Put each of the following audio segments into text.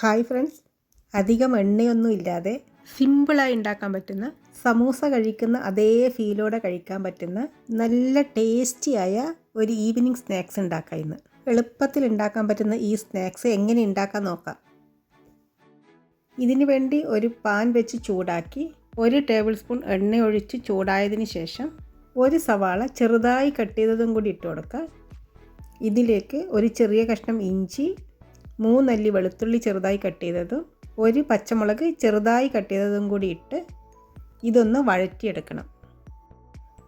Hi friends. അധികം എണ്ണയൊന്നും ഇല്ലാതെ സിമ്പിളായി ഉണ്ടാക്കാൻ പറ്റുന്ന സമൂസ കഴിക്കുന്ന അതേ ഫീലോടെ കഴിക്കാൻ പറ്റുന്ന നല്ല ടേസ്റ്റിയായ ഒരു ഈവനിങ് സ്നാക്സ് ഉണ്ടാക്കാം ഇന്ന്. എളുപ്പത്തിൽ ഉണ്ടാക്കാൻ പറ്റുന്ന ഈ സ്നാക്സ് എങ്ങനെ ഉണ്ടാക്കാൻ നോക്കാം. ഇതിനു വേണ്ടി ഒരു പാൻ വെച്ച് ചൂടാക്കി ഒരു ടേബിൾ സ്പൂൺ എണ്ണ ഒഴിച്ച് ചൂടായതിന് ശേഷം ഒരു സവാള ചെറുതായി കട്ട് ചെയ്തതും കൂടി ഇട്ട് കൊടുക്കുക. ഇതിലേക്ക് ഒരു ചെറിയ കഷ്ണം ഇഞ്ചി മൂന്നല്ലി വെളുത്തുള്ളി ചെറുതായി കട്ട് ചെയ്തതും ഒരു പച്ചമുളക് ചെറുതായി കട്ട് ചെയ്തതും കൂടി ഇട്ട് ഇതൊന്ന് വഴറ്റിയെടുക്കണം.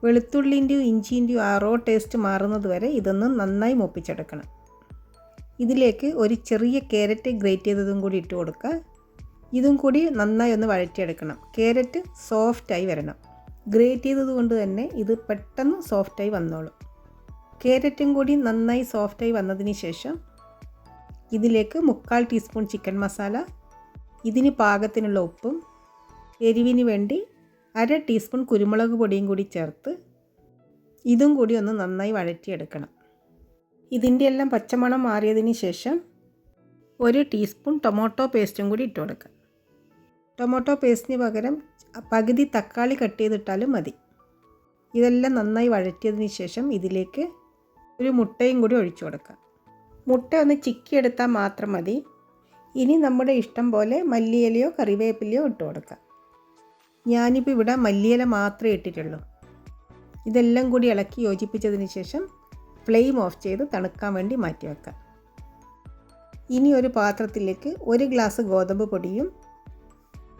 വെളുത്തുള്ളിന്റെയും ഇഞ്ചിന്റെയും ആ റോ ടേസ്റ്റ് മാറുന്നത് വരെ ഇതൊന്ന് നന്നായി മൂപ്പിച്ചെടുക്കണം. ഇതിലേക്ക് ഒരു ചെറിയ ക്യാരറ്റ് ഗ്രേറ്റ് ചെയ്തതും കൂടി ഇട്ട് കൊടുക്കുക. ഇതും കൂടി നന്നായി ഒന്ന് വഴറ്റിയെടുക്കണം. ക്യാരറ്റ് സോഫ്റ്റായി വരണം. ഗ്രേറ്റ് ചെയ്തതുകൊണ്ട് തന്നെ ഇത് പെട്ടെന്ന് സോഫ്റ്റായി വന്നോളും. ക്യാരറ്റും കൂടി നന്നായി സോഫ്റ്റായി വന്നതിന് ശേഷം ഇതിലേക്ക് മുക്കാൽ ടീസ്പൂൺ ചിക്കൻ മസാല ഇതിന് പാകത്തിനുള്ള ഉപ്പും എരിവിന് വേണ്ടി അര ടീസ്പൂൺ കുരുമുളക് പൊടിയും കൂടി ചേർത്ത് ഇതും കൂടി ഒന്ന് നന്നായി വഴറ്റിയെടുക്കണം. ഇതിന്റെ എല്ലാം പച്ചമണം മാറിയതിന് ശേഷം ഒരു ടീസ്പൂൺ ടൊമാറ്റോ പേസ്റ്റും കൂടി ഇട്ട് കൊടുക്കുക. ടൊമാറ്റോ പേസ്റ്റിന് പകരം പകുതി തക്കാളി കട്ട് ചെയ്തിട്ടാലും മതി. ഇതെല്ലാം നന്നായി വഴറ്റിയതിന് ശേഷം ഇതിലേക്ക് ഒരു മുട്ടയും കൂടി ഒഴിച്ചു കൊടുക്കുക. മുട്ട ഒന്ന് ചിക്കിയെടുത്താൽ മാത്രം മതി. ഇനി നമ്മുടെ ഇഷ്ടം പോലെ മല്ലിയിലയോ കറിവേപ്പിലയോ ഇട്ട് കൊടുക്കാം. ഞാനിപ്പോൾ ഇവിടെ മല്ലിയില മാത്രമേ ഇട്ടിട്ടുള്ളൂ. ഇതെല്ലാം കൂടി ഇളക്കി യോജിപ്പിച്ചതിന് ശേഷം ഫ്ലെയിം ഓഫ് ചെയ്ത് തണുക്കാൻ വേണ്ടി മാറ്റി വെക്കാം. ഇനി ഒരു പാത്രത്തിലേക്ക് ഒരു ഗ്ലാസ് ഗോതമ്പ് പൊടിയും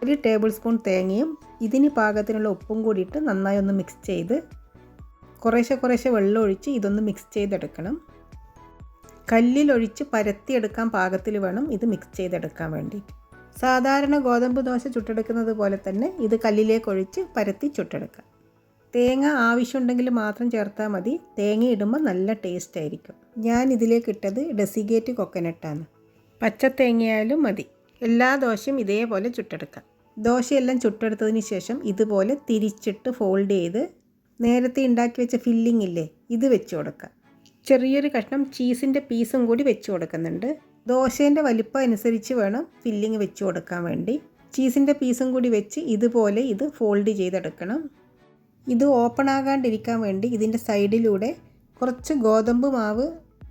ഒരു ടേബിൾ സ്പൂൺ തേങ്ങയും ഇതിന് പാകത്തിനുള്ള ഉപ്പും കൂടിയിട്ട് നന്നായി ഒന്ന് മിക്സ് ചെയ്ത് കുറേശ്ശെ കുറേശ്ശെ വെള്ളം ഒഴിച്ച് ഇതൊന്ന് മിക്സ് ചെയ്തെടുക്കണം. കല്ലിലൊഴിച്ച് പരത്തിയെടുക്കാൻ പാകത്തിൽ വേണം ഇത് മിക്സ് ചെയ്തെടുക്കാൻ വേണ്ടി സാധാരണ ഗോതമ്പ് ദോശ ചുട്ടെടുക്കുന്നത് പോലെ തന്നെ ഇത് കല്ലിലേക്കൊഴിച്ച് പരത്തി ചുട്ടെടുക്കാം തേങ്ങ ആവശ്യമുണ്ടെങ്കിൽ മാത്രം ചേർത്താൽ മതി. തേങ്ങ ഇടുമ്പോൾ നല്ല ടേസ്റ്റ് ആയിരിക്കും. ഞാൻ ഇതിലേക്ക് ഇട്ടത് ഡെസിഗേറ്റ് കൊക്കനട്ടാണ് പച്ച തേങ്ങയായാലും മതി. എല്ലാ ദോശയും ഇതേപോലെ ചുട്ടെടുക്കാം. ദോശയെല്ലാം ചുട്ടെടുത്തതിന് ശേഷം ഇതുപോലെ തിരിച്ചിട്ട് ഫോൾഡ് ചെയ്ത് നേരത്തെ ഉണ്ടാക്കി വെച്ച ഫില്ലിംഗ് ഇല്ലേ ഇത് വെച്ച് കൊടുക്കാം. ചെറിയൊരു കഷ്ണം ചീസിന്റെ പീസും കൂടി വെച്ച് കൊടുക്കുന്നുണ്ട്. ദോശേന്റെ വലിപ്പം അനുസരിച്ച് വേണം ഫില്ലിങ് വെച്ച് കൊടുക്കാൻ വേണ്ടി. ചീസിന്റെ പീസും കൂടി വെച്ച് ഇതുപോലെ ഇത് ഫോൾഡ് ചെയ്തെടുക്കണം. ഇത് ഓപ്പൺ ആകാണ്ടിരിക്കാൻ വേണ്ടി ഇതിന്റെ സൈഡിലൂടെ കുറച്ച് ഗോതമ്പ് മാവ്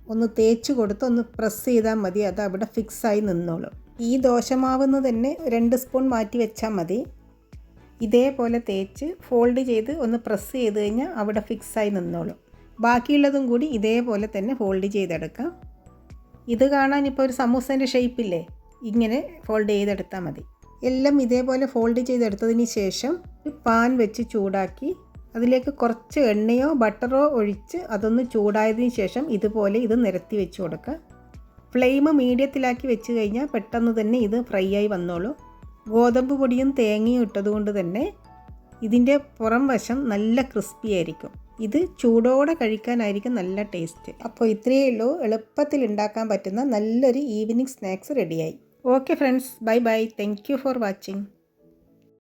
ഒന്ന് തേച്ച് കൊടുത്ത് ഒന്ന് പ്രസ് ചെയ്താൽ മതി. അത് അവിടെ ഫിക്സായി നിന്നോളും. ഈ ദോശമാവെന്ന് തന്നെ രണ്ട് സ്പൂൺ മാറ്റി വെച്ചാൽ മതി. ഇതേപോലെ തേച്ച് ഫോൾഡ് ചെയ്ത് ഒന്ന് പ്രസ് ചെയ്ത് കഴിഞ്ഞാൽ അവിടെ ഫിക്സായി നിന്നോളും. ബാക്കിയുള്ളതും കൂടി ഇതേപോലെ തന്നെ ഫോൾഡ് ചെയ്തെടുക്കാം. ഇത് കാണാൻ ഇപ്പോൾ ഒരു സമൂസേന്റെ ഷേപ്പില്ലേ? ഇങ്ങനെ ഫോൾഡ് ചെയ്തെടുത്താൽ മതി. എല്ലാം ഇതേപോലെ ഫോൾഡ് ചെയ്തെടുത്തതിന് ശേഷം ഒരു പാൻ വെച്ച് ചൂടാക്കി അതിലേക്ക് കുറച്ച് എണ്ണയോ ബട്ടറോ ഒഴിച്ച് അതൊന്ന് ചൂടായതിന് ശേഷം ഇതുപോലെ ഇത് നിരത്തി വെച്ച് കൊടുക്കുക. ഫ്ലെയിം മീഡിയത്തിലാക്കി വെച്ച് കഴിഞ്ഞാൽ പെട്ടെന്ന് തന്നെ ഇത് ഫ്രൈ ആയി വന്നോളൂ. ഗോതമ്പ് പൊടിയും തേങ്ങയും ഇട്ടതുകൊണ്ട് തന്നെ ഇതിന്റെ പുറം വശം നല്ല ക്രിസ്പി ആയിരിക്കും. ഇത് ചൂടോടെ കഴിക്കാനായിരിക്കും നല്ല ടേസ്റ്റ് അപ്പോൾ ഇത്രയേ ഉള്ളൂ. എളുപ്പത്തിൽ ഉണ്ടാക്കാൻ പറ്റുന്ന നല്ലൊരു ഈവനിങ് സ്നാക്സ് റെഡിയായി okay friends bye bye thank for watching